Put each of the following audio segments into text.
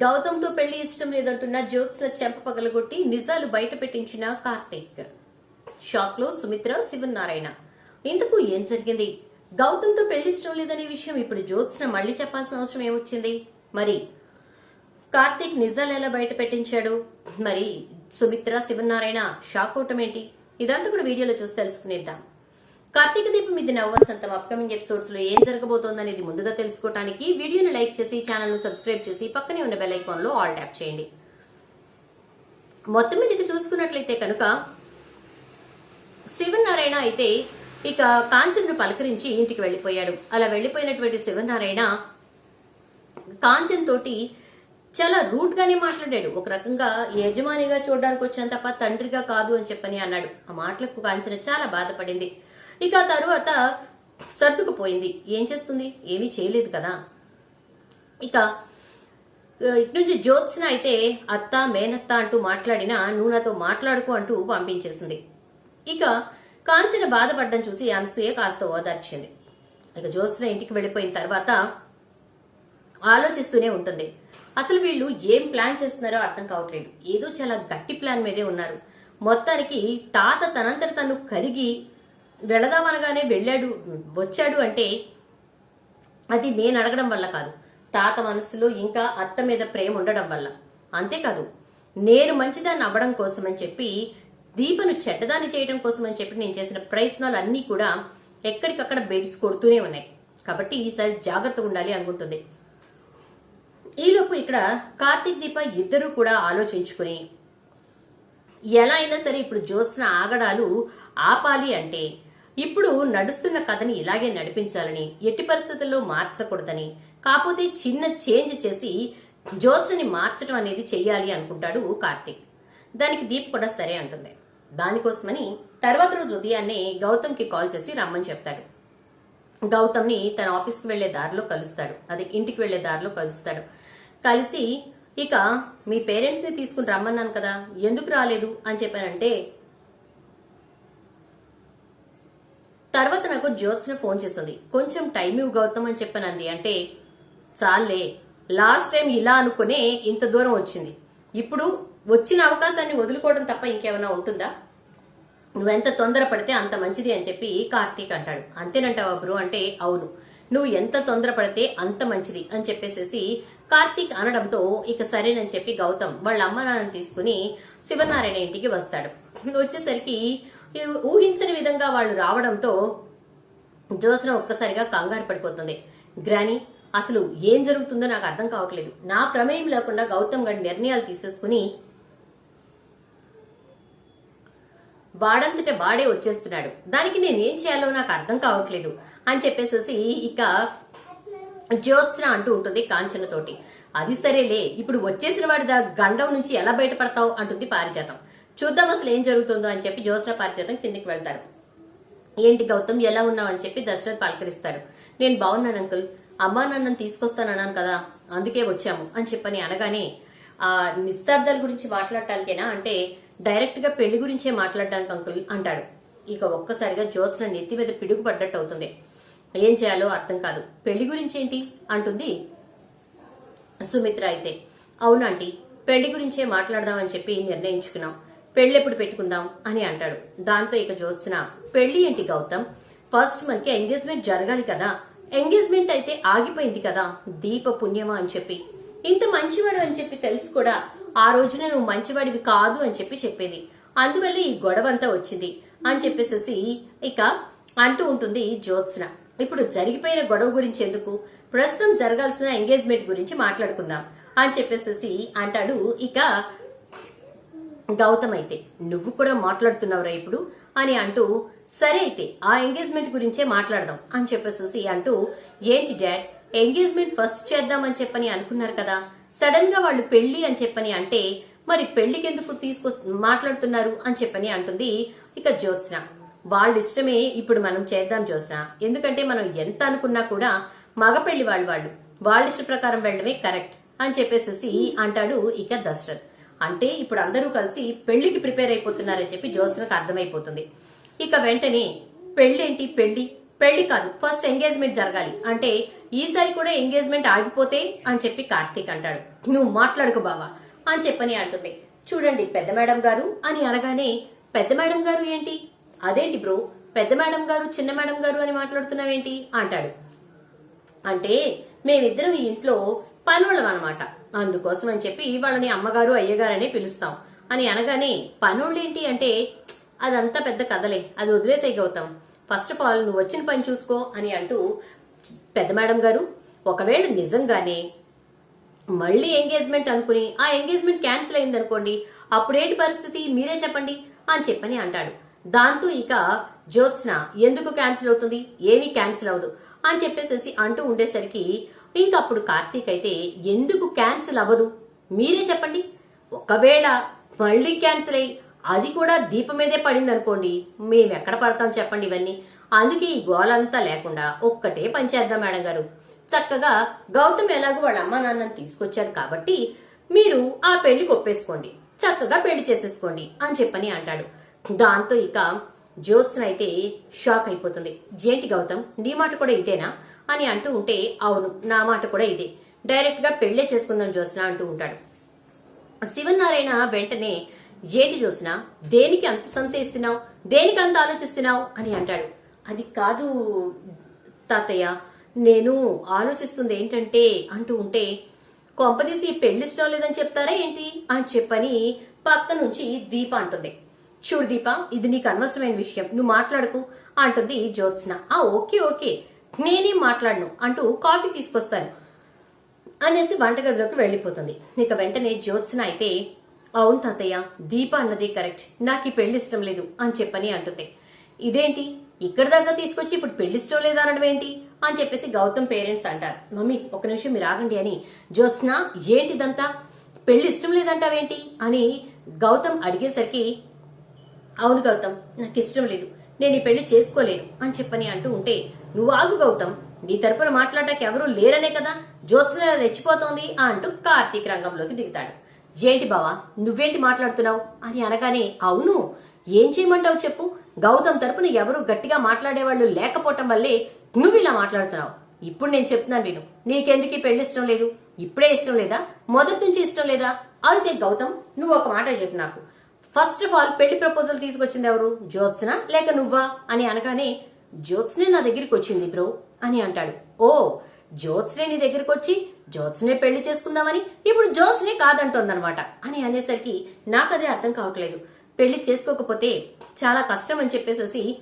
గౌతమ్తో పెళ్ళి ఇష్టం లేదంటున్న జ్యోత్స్న చెంప పగలగొట్టి నిజాలు బయట పెట్టించిన కార్తీక్. షాక్లో సుమిత్ర శివనారాయణ. ఇంతకు ఏం జరిగింది? గౌతమ్తో పెళ్ళి ఇష్టం లేదనే విషయం ఇప్పుడు జ్యోత్స్న మళ్ళీ చెప్పాల్సిన అవసరం ఏమొచ్చింది? మరి కార్తీక్ నిజాలు ఎలా బయట పెట్టించాడు? మరి సుమిత్ర శివనారాయణ షాక్ అవటం ఏంటి? ఇదంతా కూడా వీడియోలో చూసి తెలుసుకునేద్దాం. కార్తీక దీపం ఇది నవవసంతం అప్కమింగ్ ఎపిసోడ్స్లో ఏం జరగబోతోందనేది ముందుగా తెలుసుకోవడానికి వీడియోని లైక్ చేసి ఛానల్ను సబ్స్క్రైబ్ చేసి పక్కనే ఉన్న బెల్ ఐకాన్లో ఆల్ ట్యాప్ చేయండి. మొత్తం మీదకి చూసుకున్నట్లయితే కనుక శివనారాయణ అయితే ఇక కాంచన్ను పలకరించి ఇంటికి వెళ్ళిపోయాడు. అలా వెళ్ళిపోయినటువంటి శివనారాయణ కాంచన్ తోటి చాలా రూట్ గానే మాట్లాడాడు. ఒక రకంగా యజమానిగా చూడడానికి వచ్చాను తప్ప తండ్రిగా కాదు అని చెప్పని అన్నాడు. ఆ మాటలకు కాంచన చాలా బాధపడింది. ఇక ఆ తరువాత సర్దుకుపోయింది. ఏం చేస్తుంది? ఏమీ చేయలేదు కదా. ఇక ఇటు నుంచి జ్యోత్స్న అయితే అత్త మేనత్త అంటూ మాట్లాడినా నువ్వు నాతో మాట్లాడుకో అంటూ పంపించేసింది. ఇక కాంచన బాధపడ్డం చూసి అనసూయ కాస్త ఓదార్చింది. ఇక జ్యోత్స్న ఇంటికి వెళ్ళిపోయిన తర్వాత ఆలోచిస్తూనే ఉంటుంది. అసలు వీళ్ళు ఏం ప్లాన్ చేస్తున్నారో అర్థం కావట్లేదు. ఏదో చాలా గట్టి ప్లాన్ మీదే ఉన్నారు. మొత్తానికి తాత తనంతట తను కరిగి వెళదామనగానే వెళ్ళాడు వచ్చాడు అంటే అది నేను అడగడం వల్ల కాదు. తాత మనసులో ఇంకా అత్త మీద ప్రేమ ఉండడం వల్ల. అంతేకాదు నేను మంచిదాన్ని అవ్వడం కోసమని చెప్పి దీపను చెడ్డదాన్ని చేయడం కోసమని చెప్పి నేను చేసిన ప్రయత్నాలు అన్నీ కూడా ఎక్కడికక్కడ బెడ్స్ కొడుతూనే ఉన్నాయి. కాబట్టి ఈసారి జాగ్రత్తగా ఉండాలి అనుకుంటుంది. ఈలోపు ఇక్కడ కార్తీక్ దీప ఇద్దరూ కూడా ఆలోచించుకుని ఎలా అయినా సరే ఇప్పుడు జ్యోత్స్న ఆగడాలు ఆపాలి అంటే ఇప్పుడు నడుస్తున్న కథని ఇలాగే నడిపించాలని ఎట్టి పరిస్థితుల్లో మార్చకూడదని కాకపోతే చిన్న చేంజ్ చేసి జ్యోత్స్ని మార్చడం అనేది చెయ్యాలి అనుకుంటాడు కార్తీక్. దానికి దీప్ కూడా సరే అంటుంది. దానికోసమని తర్వాత రోజు ఉదయాన్నే గౌతమ్కి కాల్ చేసి రమ్మని చెప్తాడు. గౌతమ్ని తన ఆఫీస్కి వెళ్ళే దారిలో కలుస్తాడు. అదే ఇంటికి వెళ్ళే దారిలో కలుస్తాడు. కలిసి ఇక మీ పేరెంట్స్ని తీసుకుని రమ్మన్నాను కదా ఎందుకు రాలేదు? అని చెప్పానంటే తర్వాత నాకు జ్యోత్స్న ఫోన్ చేసింది. కొంచెం టైం ఇవ్వు గౌతమ్ అని చెప్పానంది అంటే చాలే లాస్ట్ టైం ఇలా అనుకునే ఇంత దూరం వచ్చింది. ఇప్పుడు వచ్చిన అవకాశాన్ని వదులుకోవడం తప్ప ఇంకేమైనా ఉంటుందా? నువ్వెంత తొందరపడితే అంత మంచిది అని చెప్పి కార్తీక్ అంటాడు. అంతేనంటావా బ్రో? అంటే అవును. నువ్వు ఎంత తొందరపడితే అంత మంచిది అని చెప్పేసేసి కార్తీక్ అనడంతో ఇక సరేనని చెప్పి గౌతమ్ వాళ్ళ అమ్మ నాన్నని తీసుకుని శివనారాయణ ఇంటికి వస్తాడు. వచ్చేసరికి ఊహించని విధంగా వాళ్ళు రావడంతో జ్యోత్స్న ఒక్కసారిగా కంగారు పడిపోతుంది. గ్రాని అసలు ఏం జరుగుతుందో నాకు అర్థం కావట్లేదు. నా ప్రమేయం లేకుండా గౌతమ్ గారి నిర్ణయాలు తీసేసుకుని వాడంతట వాడే వచ్చేస్తున్నాడు. దానికి నేను ఏం చేయాలో నాకు అర్థం కావట్లేదు అని చెప్పేసేసి ఇక జ్యోత్స్న అంటూ ఉంటుంది కాంచనతోటి. అది సరేలే ఇప్పుడు వచ్చేసిన వాడి దా- గండం నుంచి ఎలా బయటపడతావు? అంటుంది పారిజాతం. చూద్దాం అసలు ఏం జరుగుతుందో అని చెప్పి జ్యోత్స్న పరిచేతం కిందికి వెళ్తారు. ఏంటి గౌతమ్ ఎలా ఉన్నావు అని చెప్పి దశరథ్ పలకరిస్తాడు నేను బాగున్నాను అంకుల్. అమ్మా నాన్నని తీసుకొస్తానన్నాను కదా అందుకే వచ్చాము అని చెప్పని అనగానే ఆ నిస్తార్థాల గురించి మాట్లాడటానికేనా? అంటే డైరెక్ట్గా పెళ్ళి గురించే మాట్లాడడానికి అంకుల్ అంటాడు. ఇక ఒక్కసారిగా జ్యోత్స్న నెత్తి మీద పిడుగు పడ్డట్టు అవుతుంది. ఏం చేయాలో అర్థం కాదు. పెళ్ళి గురించి ఏంటి అంటుంది. సుమిత్ర అయితే అవునంటీ పెళ్ళి గురించే మాట్లాడదామని చెప్పి నిర్ణయించుకున్నాం. పెళ్ళెప్పుడు ఎప్పుడు పెట్టుకుందాం అని అంటాడు. దాంతో ఇక జ్యోత్స్న పెళ్ళి ఏంటి గౌతమ్? ఫస్ట్ మనకి ఎంగేజ్మెంట్ జరగాలి కదా. ఎంగేజ్మెంట్ అయితే ఆగిపోయింది కదా దీప పుణ్యమా? అని చెప్పి. ఇంత మంచివాడు అని చెప్పి తెలుసు కూడా. ఆ రోజున నువ్వు మంచివాడివి కాదు అని చెప్పి చెప్పేది. అందువల్ల ఈ గొడవ అంతా వచ్చింది అని చెప్పేసేసి ఇక అంటూ ఉంటుంది జ్యోత్స్న. ఇప్పుడు జరిగిపోయిన గొడవ గురించి ఎందుకు? ప్రస్తుతం జరగాల్సిన ఎంగేజ్మెంట్ గురించి మాట్లాడుకుందాం అని చెప్పేసేసి అంటాడు. ఇక గౌతమ్ అయితే నువ్వు కూడా మాట్లాడుతున్నావురా ఇప్పుడు? అని అంటూ సరే అయితే ఆ ఎంగేజ్మెంట్ గురించే మాట్లాడదాం అని చెప్పేసి అంటూ ఏంటి డాడ్ ఎంగేజ్మెంట్ ఫస్ట్ చేద్దామని చెప్పని అనుకున్నారు కదా సడన్గా వాళ్ళు పెళ్ళి అని చెప్పని అంటే మరి పెళ్ళికి ఎందుకు తీసుకొ మాట్లాడుతున్నారు అని చెప్పని అంటుంది ఇక జ్యోత్స్న. వాళ్ళ ఇష్టమే ఇప్పుడు మనం చేద్దాం జ్యోత్స్న. ఎందుకంటే మనం ఎంత అనుకున్నా కూడా మగ పెళ్ళి వాళ్ళు వాళ్ళు. వాళ్ళ ఇష్ట ప్రకారం వెళ్ళడమే కరెక్ట్ అని చెప్పేసేసి అంటాడు ఇక దశరథ్. అంటే ఇప్పుడు అందరూ కలిసి పెళ్ళికి ప్రిపేర్ అయిపోతున్నారని చెప్పి జ్యోత్స్నకు అర్థమైపోతుంది. ఇక వెంటనే పెళ్ళేంటి పెళ్ళి పెళ్ళి కాదు ఫస్ట్ ఎంగేజ్మెంట్ జరగాలి. అంటే ఈసారి కూడా ఎంగేజ్మెంట్ ఆగిపోతే అని చెప్పి కార్తీక్ అంటాడు. నువ్వు మాట్లాడుకు బావా అని చెప్పని అంటుంది. చూడండి పెద్ద మేడం గారు అని అనగానే పెద్ద మేడం గారు ఏంటి? అదేంటి బ్రో పెద్ద మేడం గారు చిన్న మేడం గారు అని మాట్లాడుతున్నావేంటి? అంటాడు. అంటే మేమిద్దరం ఈ ఇంట్లో పనులం అనమాట అందుకోసం అని చెప్పి వాళ్ళని అమ్మగారు అయ్యగారని పిలుస్తాం. అని అనగానే పనులేంటి అంటే అదంతా పెద్ద కథలే. అది వదిలేసే గౌతమ్. ఫస్ట్ ఆఫ్ ఆల్ నువ్వు వచ్చిన పని చూసుకో అని అంటూ పెద్ద మేడం గారు ఒకవేళ నిజంగానే మళ్ళీ ఎంగేజ్మెంట్ అనుకుని ఆ ఎంగేజ్మెంట్ క్యాన్సిల్ అయింది అనుకోండి అప్పుడేంటి పరిస్థితి? మీరే చెప్పండి అని చెప్పని అంటాడు. దాంతో ఇక జ్యోత్స్న ఎందుకు క్యాన్సిల్ అవుతుంది? ఏమీ క్యాన్సిల్ అవ్వదు అని చెప్పేసేసి అంటూ ఉండేసరికి ఇంకప్పుడు కార్తీక్ అయితే ఎందుకు క్యాన్సిల్ అవ్వదు? మీరే చెప్పండి. ఒకవేళ మళ్ళీ క్యాన్సిల్ అయ్యి అది కూడా దీపం మీదే పడింది అనుకోండి మేము ఎక్కడ పడతాం చెప్పండి ఇవన్నీ. అందుకే ఈ గోలంతా లేకుండా ఒక్కటే పనిచేద్దాం మేడం గారు. చక్కగా గౌతమ్ ఎలాగో వాళ్ళ అమ్మ నాన్నని తీసుకొచ్చారు కాబట్టి మీరు ఆ పెళ్ళి కొప్పేసుకోండి. చక్కగా పెళ్ళి చేసేసుకోండి అని చెప్పని అంటాడు. దాంతో ఇక జ్యోత్స్న అయితే షాక్ అయిపోతుంది. ఏంటి గౌతమ్ నీ మాట కూడా ఇదేనా అని అంటూ ఉంటే అవును నా మాట కూడా ఇదే. డైరెక్ట్గా పెళ్ళే చేసుకుందాం జ్యోత్స్న అంటూ ఉంటాడు. శివనారాయణ వెంటనే ఏంటి జ్యోత్స్న దేనికి అంత సంశయిస్తున్నావు? దేనికి అంత ఆలోచిస్తున్నావు? అని అంటాడు. అది కాదు తాతయ్య నేను ఆలోచిస్తుంది ఏంటంటే అంటూ ఉంటే కొంపదీసి ఈ పెళ్ళి ఇష్టం లేదని చెప్తారా ఏంటి? అని చెప్పని పక్క నుంచి దీప అంటుంది. చూడు దీప ఇది నీకు అనవసరమైన విషయం నువ్వు మాట్లాడుకు అంటుంది జ్యోత్స్న. ఆ ఓకే ఓకే. నేనే మాట్లాడను అంటూ కాఫీ తీసుకొస్తాను అనేసి వంటగదిలోకి వెళ్ళిపోతుంది. ఇక వెంటనే జ్యోత్స్న అయితే అవును తాతయ్య దీప అన్నది కరెక్ట్. నాకు ఈ పెళ్ళి ఇష్టం లేదు అని చెప్పని అంటుంది. ఇదేంటి? ఇక్కడ దాకా తీసుకొచ్చి ఇప్పుడు పెళ్ళి ఇష్టం లేదా అనడం ఏంటి? అని చెప్పేసి గౌతమ్ పేరెంట్స్ అంటారు. మమ్మీ ఒక నిమిషం మీరు ఆగండి అని. జ్యోత్స్న ఏంటిదంతా? పెళ్ళి ఇష్టం లేదంటావేంటి? అని గౌతమ్ అడిగేసరికి అవును గౌతమ్ నాకు ఇష్టం లేదు. నేను ఈ పెళ్ళి చేసుకోలేను అని చెప్పని అంటూ ఉంటే నువ్వు ఆగు గౌతమ్ నీ తరపున మాట్లాడటానికి ఎవరూ లేరనే కదా జ్యోత్స్న రెచ్చిపోతోంది అంటూ కార్తీక్ రంగంలోకి దిగుతాడు. ఏంటి బావా నువ్వేంటి మాట్లాడుతున్నావు? అని అనగానే అవును ఏం చేయమంటావు చెప్పు. గౌతమ్ తరపున ఎవరు గట్టిగా మాట్లాడేవాళ్ళు లేకపోవటం వల్లే నువ్వు ఇలా మాట్లాడుతున్నావు. ఇప్పుడు నేను చెప్తున్నాను విను. నీకెందుకు పెళ్ళి ఇష్టం లేదు? ఇప్పుడే ఇష్టం లేదా? మొదటి నుంచి ఇష్టం లేదా? అయితే గౌతమ్ నువ్వు ఒక మాట చెప్పు నాకు. ఫస్ట్ ఆఫ్ ఆల్ పెళ్ళి ప్రపోజల్ తీసుకొచ్చింది ఎవరు? జ్యోత్స్న. లేక నువ్వా? అని అనగానే జ్యోత్స్నే నా దగ్గరికి వచ్చింది బ్రో అని అంటాడు. ఓ జ్యోత్స్నే నీ దగ్గరికి వచ్చి జ్యోత్స్నే పెళ్ళి చేసుకుందామని ఇప్పుడు జ్యోత్స్నే కాదంటోందనమాట అని అనేసరికి నాకు అదే అర్థం కావట్లేదు. పెళ్ళి చేసుకోకపోతే చాలా కష్టం అని చెప్పేసేసి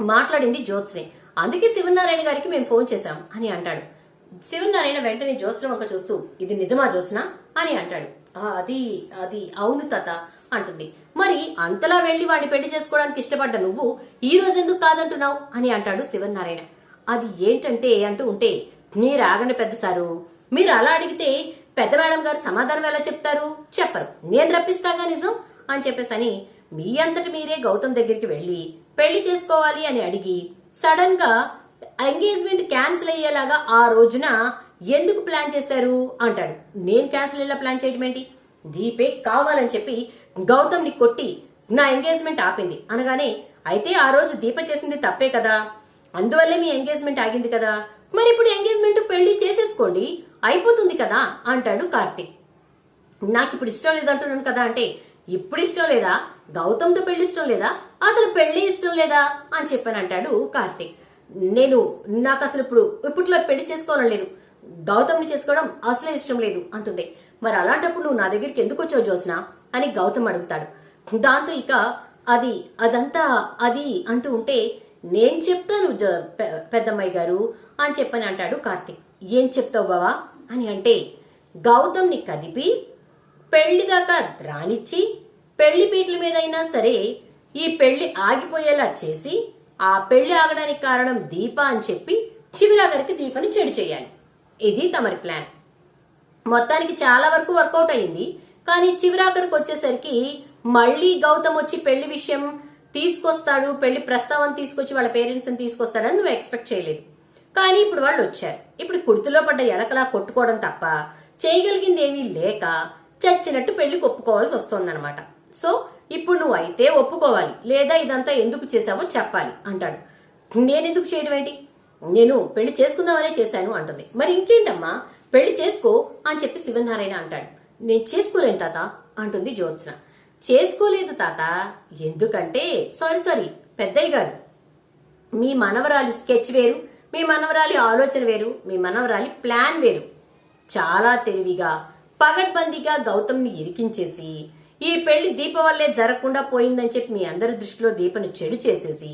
మాట్లాడింది జ్యోత్స్నే. అందుకే శివనారాయణ గారికి మేము ఫోన్ చేశాం అని అంటాడు. శివనారాయణ వెంటనే జ్యోత్స్న వంక చూస్తూ ఇది నిజమా జ్యోత్స్న? అని అంటాడు. అది అది అవును తాత. అంటుంది. మరి అంతలా వెళ్ళి వాడిని పెళ్ళి చేసుకోవడానికి ఇష్టపడ్డ నువ్వు ఈ రోజు ఎందుకు కాదంటున్నావు? అని అంటాడు శివనారాయణ అది ఏంటంటే అంటూ ఉంటే మీరు ఆగండి పెద్ద సారు. మీరు అలా అడిగితే పెద్ద మేడం గారు సమాధానం ఎలా చెప్తారు? చెప్పరు. నేను రప్పిస్తాగా నిజం? అని చెప్పేసి అని మీ అంతటి మీరే గౌతమ్ దగ్గరికి వెళ్ళి పెళ్ళి చేసుకోవాలి అని అడిగి సడన్గా ఎంగేజ్మెంట్ క్యాన్సిల్ అయ్యేలాగా ఆ రోజున ఎందుకు ప్లాన్ చేశారు? అంటాడు. నేను క్యాన్సిల్ అయ్యేలా ప్లాన్ చేయడం ఏంటి? దీపే కావాలని చెప్పి గౌతమ్ని కొట్టి నా ఎంగేజ్మెంట్ ఆపింది. అనగానే అయితే ఆ రోజు దీప చేసింది తప్పే కదా? అందువల్లే మీ ఎంగేజ్మెంట్ ఆగింది కదా? మరి ఇప్పుడు ఎంగేజ్మెంట్ పెళ్ళి చేసేసుకోండి. అయిపోతుంది కదా? అంటాడు కార్తీక్. నాకు ఇప్పుడు ఇష్టం లేదు అంటున్నాను కదా అంటే ఇప్పుడు ఇష్టం లేదా? గౌతమ్తో పెళ్ళి ఇష్టం లేదా? అసలు పెళ్ళి ఇష్టం లేదా? అని చెప్పాను అంటాడు కార్తీక్. నేను నాకు అసలు ఇప్పుడు ఇప్పట్లో పెళ్ళి చేసుకోవడం లేదు. గౌతమ్ని చేసుకోవడం అసలే ఇష్టం లేదు అంటుంది. మరి అలాంటప్పుడు నువ్వు నా దగ్గరికి ఎందుకు వచ్చావు జోస్నా అని గౌతమ్ అడుగుతాడు. దాంతో ఇక అది అదంతా అది అంటూ ఉంటే నేను చెప్తాను పె- పెద్దమ్మాయి గారు అని చెప్పని అంటాడు కార్తీక్. ఏం చెప్తావు బావా? అని అంటే గౌతమ్ని కదిపి పెళ్ళి దాకా రానిచ్చి పెళ్ళి పీటల మీద అయినా సరే ఈ పెళ్ళి ఆగిపోయేలా చేసి ఆ పెళ్ళి ఆగడానికి కారణం దీప అని చెప్పి చివరాగరికి దీపని చెడు చేయాలి. ఇది తమరి ప్లాన్. మొత్తానికి చాలా వరకు వర్కౌట్ అయింది. కానీ చివరాఖరికి వచ్చేసరికి మళ్ళీ గౌతమ్ వచ్చి పెళ్ళి విషయం తీసుకొస్తాడు పెళ్ళి ప్రస్తావన తీసుకొచ్చి వాళ్ళ పేరెంట్స్ని తీసుకొస్తాడని నువ్వు ఎక్స్పెక్ట్ చేయలేదు. కానీ ఇప్పుడు వాళ్ళు వచ్చారు. ఇప్పుడు కుర్తిలో పడ్డ ఎలకలా కొట్టుకోవడం తప్ప చేయగలిగింది ఏమీ లేక చచ్చినట్టు పెళ్ళికి ఒప్పుకోవాల్సి వస్తోందనమాట సో ఇప్పుడు నువ్వు అయితే ఒప్పుకోవాలి. లేదా ఇదంతా ఎందుకు చేశావో చెప్పాలి అంటాడు. నేనెందుకు చేయడం ఏంటి? నేను పెళ్ళి చేసుకుందామనే చేశాను అంటుంది. మరి ఇంకేంటమ్మా? పెళ్ళి చేసుకో అని చెప్పి శివనారాయణ అంటాడు. నేను చేసుకోలేను తాత అంటుంది జ్యోత్స్న. చేసుకోలేదు తాత. ఎందుకంటే సారీ సారీ పెద్దయ్య గారు. మీ మనవరాలి స్కెచ్ వేరు మీ మనవరాలి ఆలోచన వేరు మీ మనవరాలి ప్లాన్ వేరు. చాలా తెలివిగా పగడ్బందీగా గౌతమ్ని ఇరికించేసి ఈ పెళ్ళి దీప వల్లే జరగకుండా పోయిందని చెప్పి మీ అందరి దృష్టిలో దీపను చెడు చేసేసి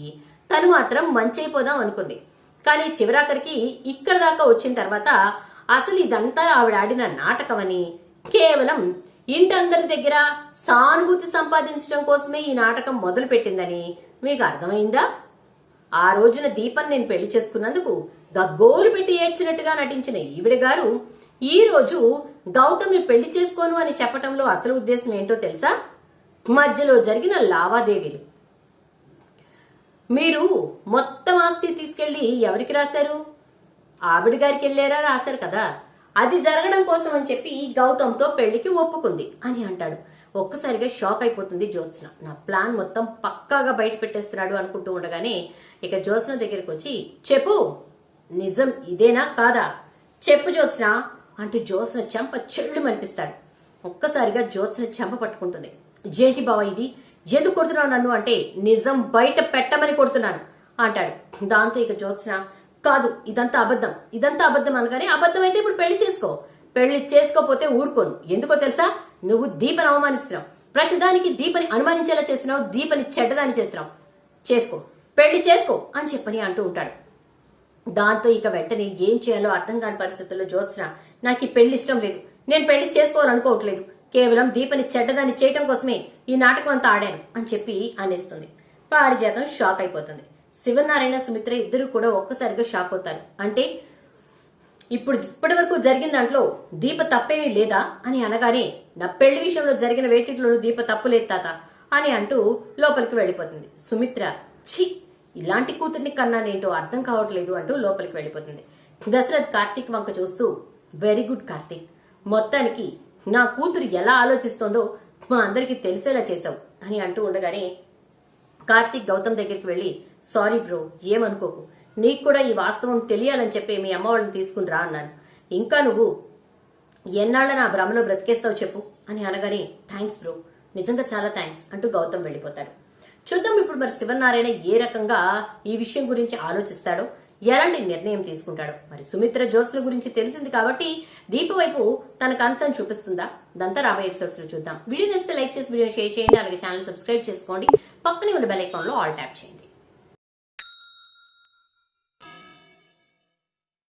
తను మాత్రం మంచైపోదాం అనుకుంది. కానీ చివరాఖరికి ఇక్కడ దాకా వచ్చిన తర్వాత అసలు ఇదంతా ఆవిడ ఆడిన నాటకమని కేవలం ఇంటందరి దగ్గర సానుభూతి సంపాదించడం కోసమే ఈ నాటకం మొదలు పెట్టిందని మీకు అర్థమైందా? ఆ రోజున దీపం నేను పెళ్ళి చేసుకున్నందుకు గగ్గోలు పెట్టి ఏడ్చినట్టుగా నటించిన ఈవిడ గారు ఈ రోజు గౌతమ్ని పెళ్ళి చేసుకోను అని చెప్పటంలో అసలు ఉద్దేశం ఏంటో తెలుసా? మధ్యలో జరిగిన లావాదేవీలు. మీరు మొత్తం ఆస్తి తీసుకెళ్ళి ఎవరికి రాశారు? ఆవిడ గారికి వెళ్ళారా రాశారు కదా. అది జరగడం కోసం అని చెప్పి గౌతమ్తో పెళ్ళికి ఒప్పుకుంది అని అంటాడు. ఒక్కసారిగా షాక్ అయిపోతుంది జ్యోత్స్న. నా ప్లాన్ మొత్తం పక్కాగా బయట పెట్టేస్తున్నాడు అనుకుంటూ ఉండగానే ఇక జ్యోత్స్న దగ్గరికి వచ్చి చెప్పు నిజం ఇదేనా కాదా? చెప్పు జ్యోత్స్న అంటూ జ్యోత్స్న చెంప చెళ్ళు మనిపిస్తాడు ఒక్కసారిగా జ్యోత్స్న చెంప పట్టుకుంటుంది. జేంటి బావ ఇది? ఎందుకు కొడుతున్నావు నన్ను అంటే నిజం బయట పెట్టమని కొడుతున్నాను అంటాడు. దాంతో ఇక జ్యోత్స్న కాదు ఇదంతా అబద్ధం. ఇదంతా అబద్ధం అనగానే అబద్ధం అయితే ఇప్పుడు పెళ్ళి చేసుకో. పెళ్ళి చేసుకోపోతే ఊరుకోను. ఎందుకో తెలుసా? నువ్వు దీపని అవమానిస్తున్నావు. ప్రతిదానికి దీపని అనుమానించేలా చేస్తున్నావు దీపని చెడ్డదాన్ని చేస్తున్నావు. చేసుకో. పెళ్ళి చేసుకో అని చెప్పని అంటూ ఉంటాడు. దాంతో ఇక వెంటనే ఏం చేయాలో అర్థం కాని పరిస్థితుల్లో జ్యోత్స్న నాకు ఈ పెళ్ళి ఇష్టం లేదు. నేను పెళ్ళి చేసుకోవాలనుకోవట్లేదు కేవలం దీపని చెడ్డదాన్ని చేయటం కోసమే ఈ నాటకం అంతా ఆడాను అని చెప్పి అనేస్తుంది. పారిజాతం షాక్ అయిపోతుంది. శివనారాయణ సుమిత్ర ఇద్దరు కూడా ఒక్కసారిగా షాక్ అవుతారు. అంటే ఇప్పుడు ఇప్పటి వరకు జరిగిన దాంట్లో దీప తప్పేమీ లేదా అని అనగానే నా పెళ్ళి విషయంలో జరిగిన వేటిట్లోనూ దీప తప్పులేదు తాత అని అంటూ లోపలికి వెళ్ళిపోతుంది. సుమిత్ర ఛీ ఇలాంటి కూతుర్ని కన్నానేంటో అర్థం కావట్లేదు అంటూ లోపలికి వెళ్ళిపోతుంది. దశరథ్ కార్తీక్ వంక చూస్తూ వెరీ గుడ్ కార్తీక్ మొత్తానికి నా కూతురు ఎలా ఆలోచిస్తోందో మా అందరికీ తెలిసేలా చేశావు అని అంటూ ఉండగానే కార్తీక్ గౌతమ్ దగ్గరికి వెళ్ళి సారీ బ్రో ఏమనుకోకు. నీకు కూడా ఈ వాస్తవం తెలియాలని చెప్పి మీ అమ్మ వాళ్ళని తీసుకుని రా అన్నాను. ఇంకా నువ్వు ఎన్నాళ్ళ నా భ్రమలో బ్రతికేస్తావు చెప్పు అని అనగానే థ్యాంక్స్ బ్రో నిజంగా చాలా థ్యాంక్స్ అంటూ గౌతమ్ వెళ్ళిపోతాడు. చూద్దాం ఇప్పుడు మరి శివనారాయణ ఏ రకంగా ఈ విషయం గురించి ఆలోచిస్తాడో. ఎలాంటి నిర్ణయం తీసుకుంటాడు? మరి సుమిత్ర జ్యోత్స్న గురించి తెలిసింది కాబట్టి దీప వైపు తన కన్సర్న్ చూపిస్తుందా? దంతా రాబోయే ఎపిసోడ్స్లో చూద్దాం. వీడియో నచ్చితే లైక్ చేసి వీడియో షేర్ చేయండి. అలాగే ఛానల్ సబ్స్క్రైబ్ చేసుకోండి. పక్కనే ఉన్న బెల్ ఐకాన్లో ఆల్ ట్యాప్ చేయండి.